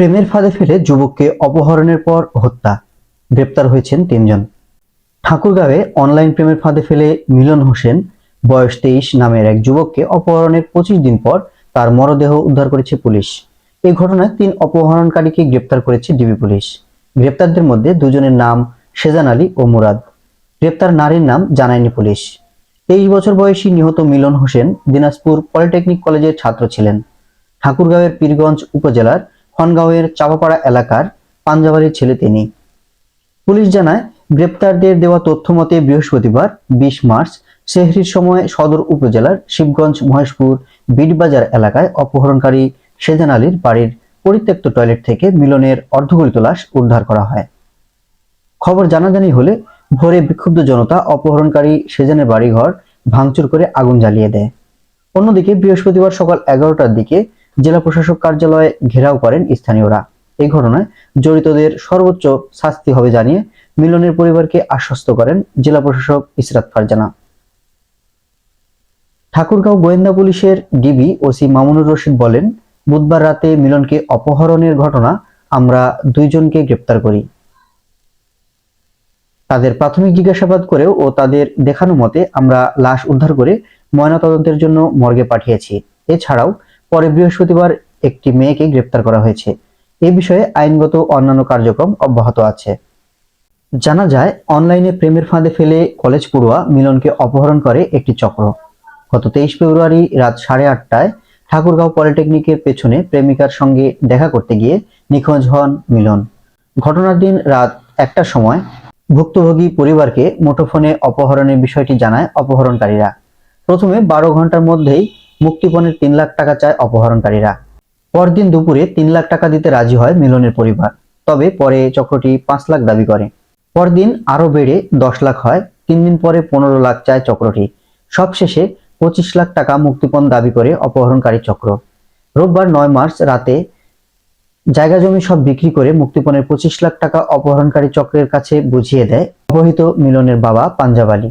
প্রেমের ফাঁদে ফেলে যুবককে অপহরণের পর হত্যা। গ্রেপ্তার হয়েছেন তিনজন। ঠাকুরগাঁওয়ে অনলাইন প্রেমের ফাঁদে ফেলে মিলন হোসেন, বয়স তেইশ, নামের এক যুবককে অপহরণের পঁচিশ দিন পর তার মরদেহ উদ্ধার করেছে পুলিশ। এই ঘটনায় তিন অপহরণকারীকে গ্রেপ্তার করেছে ডিবি পুলিশ। গ্রেপ্তারদের মধ্যে দুজনের নাম সেজান আলী ও মুরাদ। গ্রেপ্তার নারীর নাম জানায়নি পুলিশ। তেইশ বছর বয়সী নিহত মিলন হোসেন দিনাজপুর পলিটেকনিক কলেজের ছাত্র ছিলেন। ঠাকুরগাঁওয়ের পীরগঞ্জ উপজেলার খনগাঁওয়ের চাপাপাড়া এলাকার পাঞ্জাবাড়ির ছেলে তিনি। পুলিশ জানায়, গ্রেপ্তারদের দেওয়া তথ্য মতে বৃহস্পতিবার, বিশ মার্চ, সেহরির সময় সদর উপজেলার শিবগঞ্জ, মহেশপুর, বিটবাজার এলাকায় অপহরণকারী সেজান আলীর বাড়ির পরিত্যক্ত টয়লেট থেকে মিলনের অর্ধগলিত লাশ উদ্ধার করা হয়। খবর জানাজানি হলে ভোরে বিক্ষুব্ধ জনতা অপহরণকারী সেজানের বাড়িঘর ভাঙচুর করে আগুন জ্বালিয়ে দেয়। অন্যদিকে বৃহস্পতিবার সকাল এগারোটার দিকে জেলা প্রশাসক কার্যালয়ে ঘেরাও করেন স্থানীয়রা। এই ঘটনায় জড়িতদের সর্বোচ্চ শাস্তি হবে জানিয়ে মিলনের পরিবারকে আশ্বস্ত করেন জেলা প্রশাসক ইসরাত ফারজানা। ঠাকুরগাঁও গোয়েন্দা পুলিশের ডিবি ওসি মামুনুর রশিদ বলেন, বুধবার রাতে মিলনকে অপহরণের ঘটনা আমরা দুইজনকে গ্রেপ্তার করি। তাদের প্রাথমিক জিজ্ঞাসাবাদ করেও ও তাদের দেখানো মতে আমরা লাশ উদ্ধার করে ময়নাতদন্তের জন্য মর্গে পাঠিয়েছি। এছাড়াও পরে বৃহস্পতিবার একটি মেয়েকে গ্রেপ্তার করা হয়েছে। এ বিষয়ে আইনগত অন্যান্য কার্যক্রম অব্যাহত আছে। জানা যায়, অনলাইনে প্রেমের ফাঁদে ফেলে কলেজ পড়ুয়া মিলনকে অপহরণ করে একটি চক্র। গত তেইশ ফেব্রুয়ারি রাত সাড়ে আটটায় ঠাকুরগাঁও পলিটেকনিকের পেছনে প্রেমিকার সঙ্গে দেখা করতে গিয়ে নিখোঁজ হন মিলন। ঘটনার দিন রাত একটার সময় ভুক্তভোগী পরিবারকে মুঠোফোনে অপহরণের বিষয়টি জানায় অপহরণকারীরা। প্রথমে বারো ঘণ্টার মধ্যেই মুক্তিপণের তিন লাখ টাকা চায় অপহরণকারীরা। পরদিন দুপুরে তিন লাখ টাকা দিতে রাজি হয় মিলনের পরিবার, তবে পরে চক্রটি পাঁচ লাখ দাবি করে। পরদিন আরও বেড়ে দশ লাখ হয়, তিন দিন পরে পনেরো লাখ চায় চক্রটি। সবশেষে পঁচিশ লাখ টাকা মুক্তিপণ দাবি করে অপহরণকারী চক্র। রোববার নয় মার্চ রাতে জায়গা জমি সব বিক্রি করে মুক্তিপণের পঁচিশ লাখ টাকা অপহরণকারী চক্রের কাছে বুঝিয়ে দেয় অপহৃত মিলনের বাবা পাঞ্জাব আলী।